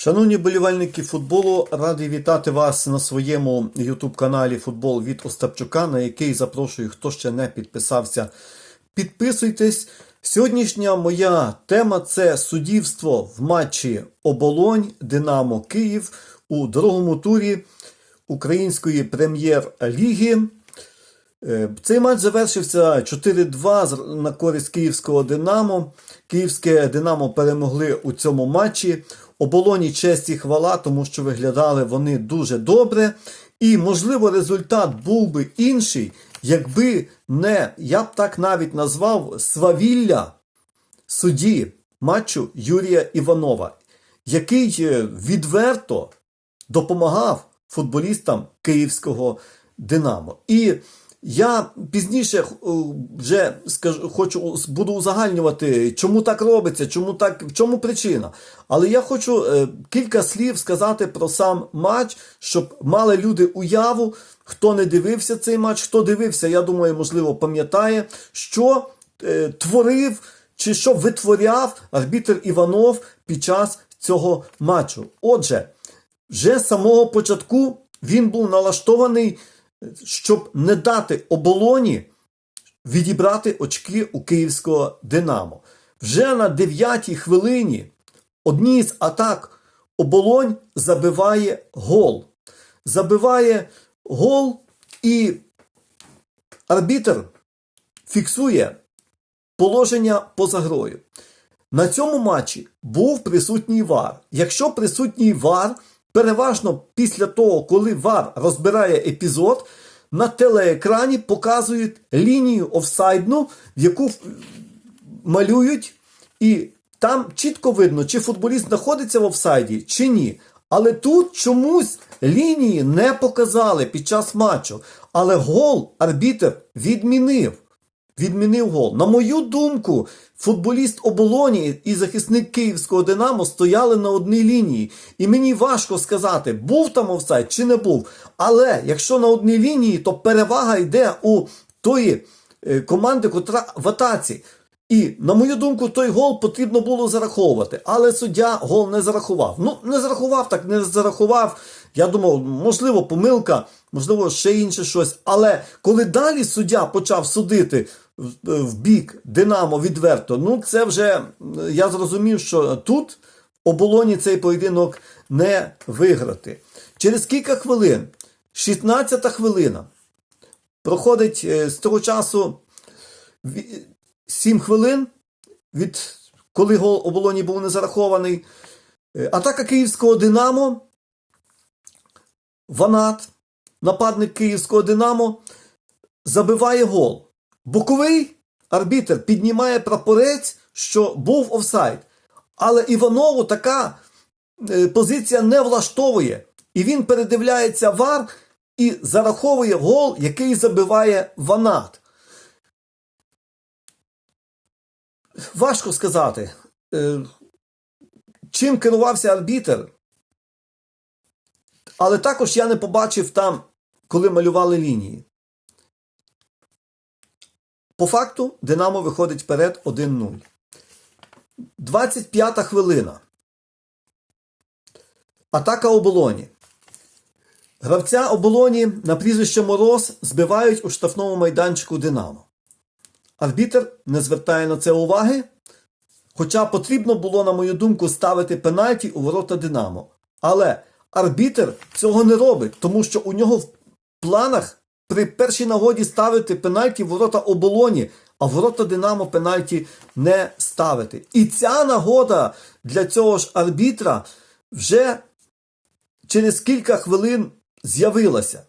Шановні болівальники футболу, радий вітати вас на своєму YouTube каналі Футбол від Остапчука, на який запрошую, хто ще не підписався. Підписуйтесь. Сьогоднішня моя тема це суддівство в матчі Оболонь Динамо Київ у другому турі Української прем'єр-ліги. Е, Цей матч завершився 4-2 на користь київського Динамо. Київське Динамо перемогли у цьому матчі. Оболоні честь і хвала, тому що виглядали вони дуже добре. І, можливо, результат був би інший, якби не, я б так навіть назвав свавілля судді матчу Юрія Іванова, який е, відверто допомагав футболістам київського Динамо. І я пізніше е, вже скажу, хочу буду узагальнювати, чому так робиться, чому так, в чому причина. Але я хочу е, кілька слів сказати про сам матч, щоб мали люди уяву, хто не дивився цей матч, хто дивився, я думаю, можливо, пам'ятає, що е, творив чи що витворяв арбітр Іванов під час цього матчу. Отже, вже з самого початку він був налаштований, щоб не дати оболоні відібрати очки у київського Динамо. Вже на 9-й хвилині одній з атак оболонь забиває гол. Забиває гол, і арбітр фіксує положення поза грою. На цьому матчі був присутній ВАР. Якщо присутній ВАР, переважно після того, коли ВАР розбирає епізод, на телеекрані показують лінію офсайдну, яку малюють, і там чітко видно, чи футболіст знаходиться в офсайді, чи ні. Але тут чомусь лінії не показали під час матчу. Але гол арбітр відмінив відмінив гол. На мою думку, футболіст оболоні і захисник київського Динамо стояли на одній лінії. І мені важко сказати, був там офсайд чи не був. Але якщо на одній лінії, то перевага йде у тої е, команди, котра в атаці. І, на мою думку, той гол потрібно було зараховувати. Але суддя гол не зарахував. Ну, не зарахував, так не зарахував. Я думав, можливо, помилка, можливо, ще інше щось. Але коли далі суддя почав судити в, бік Динамо відверто, ну це вже я зрозумів, що тут оболоні цей поєдинок не виграти. Через кілька хвилин, 16 хвилина, проходить е, з того часу. 7 хвилин від коли гол оболоні був не зарахований. Е, Атака київського Динамо. Ванат, нападник київського Динамо, забиває гол. Боковий арбітр піднімає прапорець, що був офсайд. Але Іванову така е, позиція не влаштовує. І він передивляється вар і зараховує гол, який забиває Ванат. Важко сказати, е, чим керувався арбітр, але також я не побачив там, коли малювали лінії. По факту Динамо виходить вперед 1-0. 25 хвилина. Атака оболоні. Гравця оболоні на прізвище Мороз збивають у штрафному майданчику Динамо. Арбітер не звертає на це уваги. Хоча потрібно було, на мою думку, ставити пенальті у ворота Динамо. Але арбітер цього не робить, тому що у нього в планах при першій нагоді ставити пенальті ворота оболоні, а ворота Динамо пенальті не ставити. І ця нагода для цього ж арбітра вже через кілька хвилин з'явилася.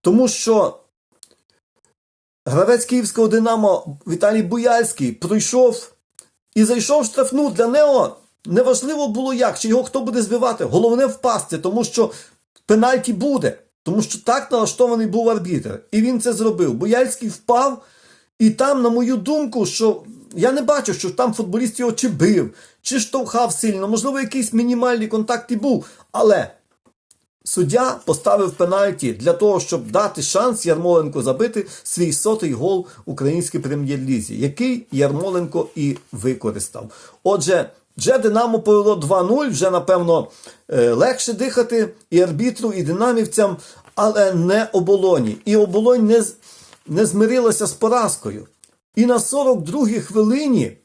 Тому що Гравець київського Динамо Віталій Буяльський пройшов і зайшов в штрафну. Для нього неважливо було як, чи його хто буде збивати. Головне впасти, тому що пенальті буде. Тому що так налаштований був арбітр. І він це зробив. Буяльський впав, і там, на мою думку, що я не бачу, що там футболіст його чи бив, чи штовхав сильно, можливо, якийсь мінімальний контакт і був. Але Суддя поставив пенальті для того, щоб дати шанс Ярмоленко забити свій сотий гол українській прем'єр-лізі, який Ярмоленко і використав. Отже, Вже Динамо повело 2-0, вже, напевно, е, легше дихати і арбітру, і динамівцям, але не оболоні. І оболонь не, не змирилася з поразкою. І на 42-й хвилині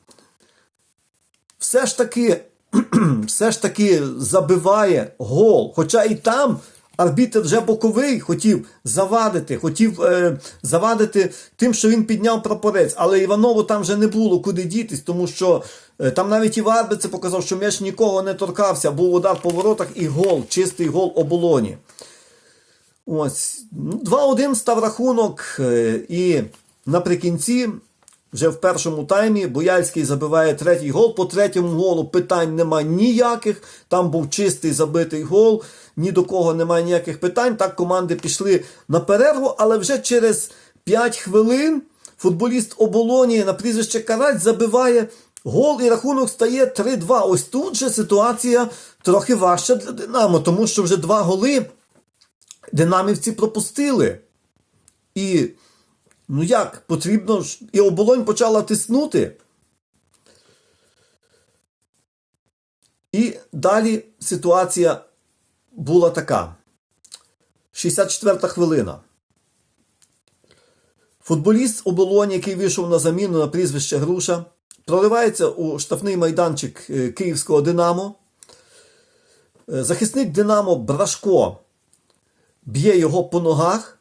все ж таки, все ж таки забиває гол. Хоча і там арбітр вже боковий хотів завадити, хотів е, завадити тим, що він підняв прапорець. Але Іванову там вже не було куди дітись, тому що е, там навіть і це показав, що м'яч нікого не торкався. Був удар по воротах і гол, чистий гол оболоні. Ось ну, 2-1 став рахунок, е, і наприкінці, вже в першому таймі, Бояльський забиває третій гол. По третьому голу питань нема ніяких. Там був чистий забитий гол, ні до кого немає ніяких питань. Так команди пішли на перерву, але вже через 5 хвилин футболіст оболоні на прізвище Карась забиває гол, і рахунок стає 3-2. Ось тут же ситуація трохи важча для Динамо, тому що вже два голи. Динамівці пропустили. І, ну як, потрібно ж. І оболонь почала тиснути. І далі ситуація була така. 64 хвилина. Футболіст оболонь, який вийшов на заміну на прізвище Груша, проривається у штрафний майданчик е, Київського Динамо. Е, Захисник Динамо Брашко б'є його по ногах.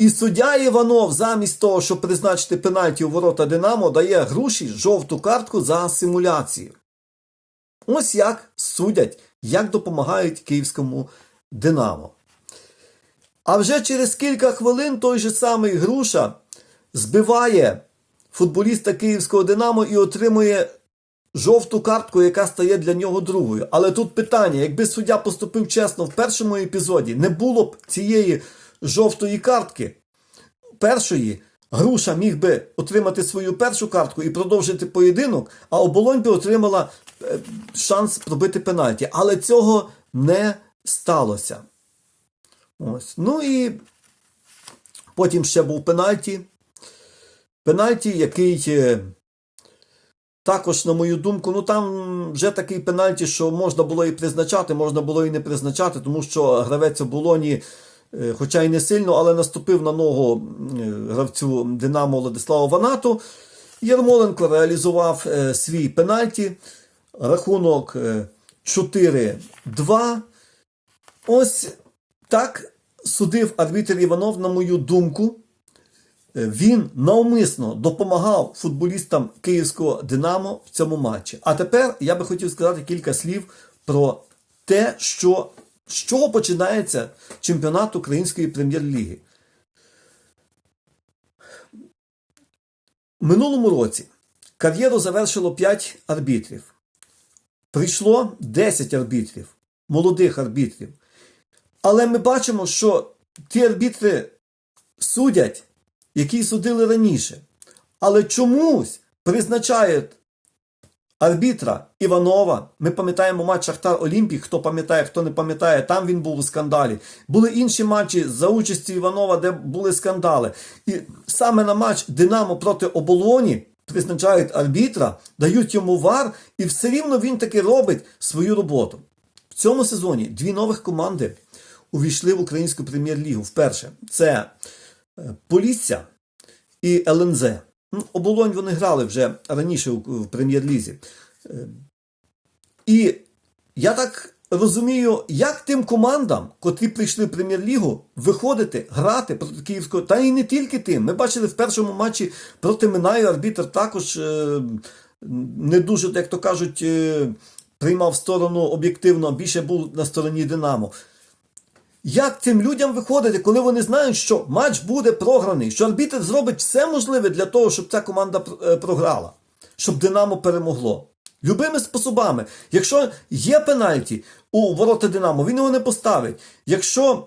І суддя Іванов, замість того, щоб призначити пенальті у ворота Динамо, дає груші жовту картку за симуляцію. Ось як судять, як допомагають київському Динамо. А вже через кілька хвилин той же самий груша збиває футболіста київського Динамо і отримує жовту картку, яка стає для нього другою. Але тут питання: якби суддя поступив чесно в першому епізоді, не було б цієї жовтої картки. Першої груша міг би отримати свою першу картку і продовжити поєдинок, а оболонь би отримала е, шанс пробити пенальті. Але цього не сталося. Ось. Ну і потім ще був пенальті. Пенальті, який. е, також, на мою думку, ну там вже такий пенальті, що можна було і призначати, можна було і не призначати, тому що гравець оболоні, хоча й не сильно, але наступив на ногу е, гравцю Динамо Владиславу Ванату. Єрмоленко реалізував е, свій пенальті. Рахунок е, 4-2. Ось так судив арбітр Іванов, на мою думку. Е, Він навмисно допомагав футболістам київського Динамо в цьому матчі. А тепер я би хотів сказати кілька слів про те, що з чого починається чемпіонат Української прем'єр-ліги. Минулому році кар'єру завершило 5 арбітрів. Прийшло 10 арбітрів, молодих арбітрів. Але ми бачимо, що ті арбітри судять які судили раніше. Але чомусь призначають арбітра Іванова. Ми пам'ятаємо матч Шахтар Олімпій, хто пам'ятає, хто не пам'ятає, там він був у скандалі. Були інші матчі за участі Іванова, де були скандали. І саме на матч Динамо проти Оболоні призначають арбітра, дають йому вар, і все рівно він таки робить свою роботу. В цьому сезоні дві нових команди увійшли в українську прем'єр-лігу. Вперше це е, Полісся і ЛНЗ. Ну, Оболонь вони грали вже раніше в прем'єр-лізі. Е, І я так розумію, як тим командам, котрі прийшли в прем'єр-лігу, виходити, грати проти Київського, та і не тільки тим. Ми бачили в першому матчі проти Минаю арбітр також е, не дуже, як то кажуть, е, приймав сторону об'єктивно, більше був на стороні Динамо. Як цим людям виходити, коли вони знають, що матч буде програний, що арбітр зробить все можливе для того, щоб ця команда е, програла, щоб Динамо перемогло? Любими способами. Якщо є пенальті у ворота Динамо, він його не поставить. Якщо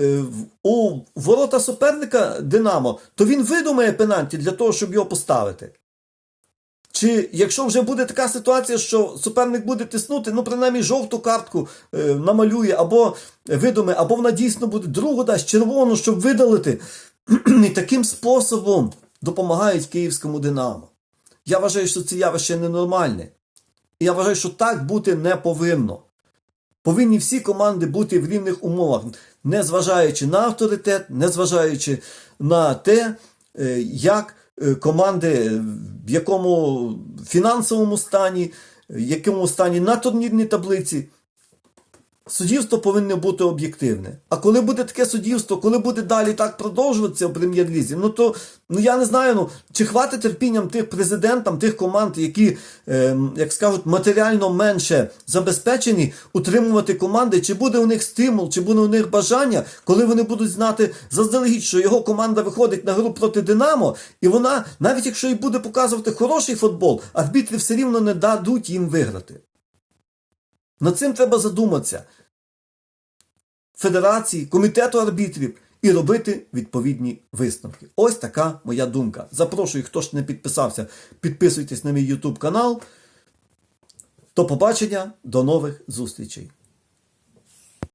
е, у ворота суперника Динамо, то він видумає пенальті для того, щоб його поставити. Чи якщо вже буде така ситуація, що суперник буде тиснути, ну принаймні жовту картку е, намалює, або видуме, або вона дійсно буде другу дасть червону, щоб видалити. І таким способом допомагають київському Динамо. Я вважаю, що це явище ненормальне. І я вважаю, що так бути не повинно. Повинні всі команди бути в рівних умовах, незважаючи на авторитет, незважаючи на те, е, як команди, в якому фінансовому стані, в якому стані на турнірній таблиці. Суддівство повинно бути об'єктивне. А коли буде таке суддівство, коли буде далі так продовжуватися в прем'єр-лізі, ну то ну я не знаю, ну чи хватить терпінням тих президентам, тих команд, які, е, як скажуть, матеріально менше забезпечені, утримувати команди, чи буде у них стимул, чи буде у них бажання, коли вони будуть знати заздалегідь, що його команда виходить на гру проти Динамо, і вона, навіть якщо і буде показувати хороший футбол, арбітри все рівно не дадуть їм виграти. Над цим треба задуматися. Федерації, комітету арбітрів і робити відповідні висновки. Ось така моя думка. Запрошую, хто ж не підписався, підписуйтесь на мій YouTube канал. До побачення, до нових зустрічей.